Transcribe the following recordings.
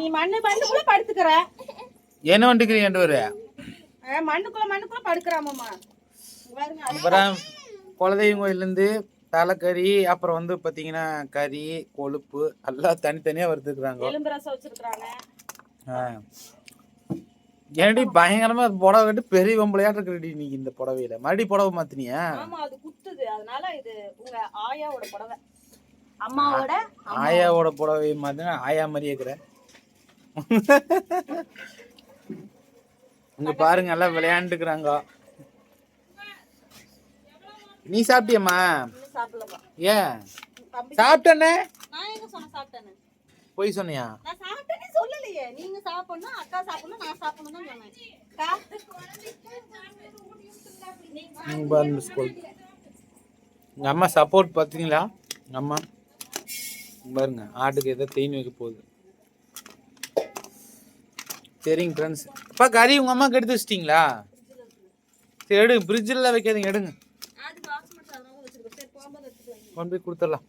நீ மண்ணு மண்ணுக்குள்ள படுத்துக்கிற. என்ன வந்துக்கிறீங்க ரெண்டு பேரு? மண்ணுக்குள்ள மண்ணுக்குள்ள படுக்கிறாமம்மா. அப்புறம் குலதெய்வம் கோயிலேருந்து தலைக்கறி அப்புறம் வந்து பார்த்தீங்கன்னா கறி கொழுப்பு எல்லாம் தனித்தனியாக வறுத்துக்கிறாங்க ஏன்டி பயங்கரமா புடவை கட்டு பெரிய பொம்பளையாட்டு இருக்குடி நீ இந்த புடவையில. மறுபடியும் புடவை மாத்தினியா? அது குத்துது. அதனால இது உங்க ஆயாவோட புடவை. அம்மாவோட ஆயாவோட புடவை மாத்தினா ஆயா மாதிரி இருக்கிற. இங்க பாருங்க எல்லாம் விளையாண்டுக்கிறாங்க. நீ சாப்பிட்டியம்மா? ஏன் சாப்பிட்டனே? போய் சொன்னியா? நான் சாப்பிட்டேன்னு சொல்லலையே. நீங்க சாப்பிடணும் அக்கா சாப்பிடணும் நான் சாப்பிடணும் தான் சொன்னேன். அக்கா, இங்க பாருங்க ஸ்கூல் எங்க அம்மா சப்போர்ட் பார்த்தீங்களா அம்மா? பாருங்க ஆட்டுக்கு ஏதோ தேன் வைக்க போகுது. சரிங்க ஃப்ரெண்ட்ஸ் அப்பா கறி உங்கள் அம்மாக்கு எடுத்து வச்சிட்டிங்களா? சரி எடுங்க ஃப்ரிட்ஜில் வைக்காதீங்க எடுங்க. கொண்டு போய் கொடுத்துடலாம்.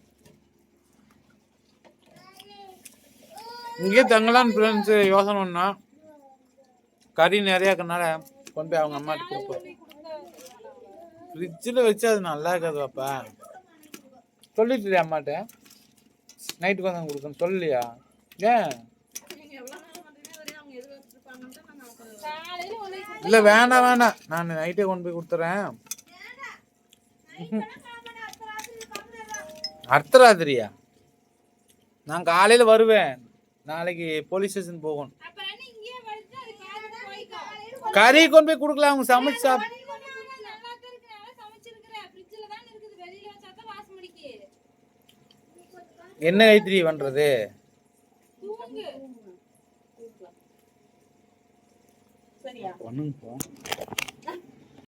இங்கே தங்கலான்னு ஃப்ரெண்ட்ஸ் யோசனை கறி நிறையா இருக்கனால கொண்டு போய் அவங்க அம்மாட்டு கொடுப்போம் ஃப்ரிட்ஜில் வச்சு அது நல்லா இருக்காது பாப்பா. சொல்லிட்டு அம்மாட்ட? நைட்டுக்கு வந்து கொடுக்கணும். சொல்லலையா? ஏன் நீங்க எவ்வளவு நேரம் வந்தீங்கன்னா வரையும் அவங்க எது வச்சிருப்பாங்கன்ட்டு நான் அப்ப- காலையில ஒண்ணு இல்லை வேண்டாம் வேண்டாம் நான் நைட்டே கொண்டு போய் கொடுத்துறேன். அர்த்தராத்திரியா? நான் காலையில் வருவேன். நாளைக்கு போலீஸ் ஸ்டேஷன் போகணும். கறி கொண்டு போய் கொடுக்கலாம். அவங்க சமைச்சு சாப் என்ன கொண்டு பண்றது? தூங்கு. சரியா பண்ணுங்க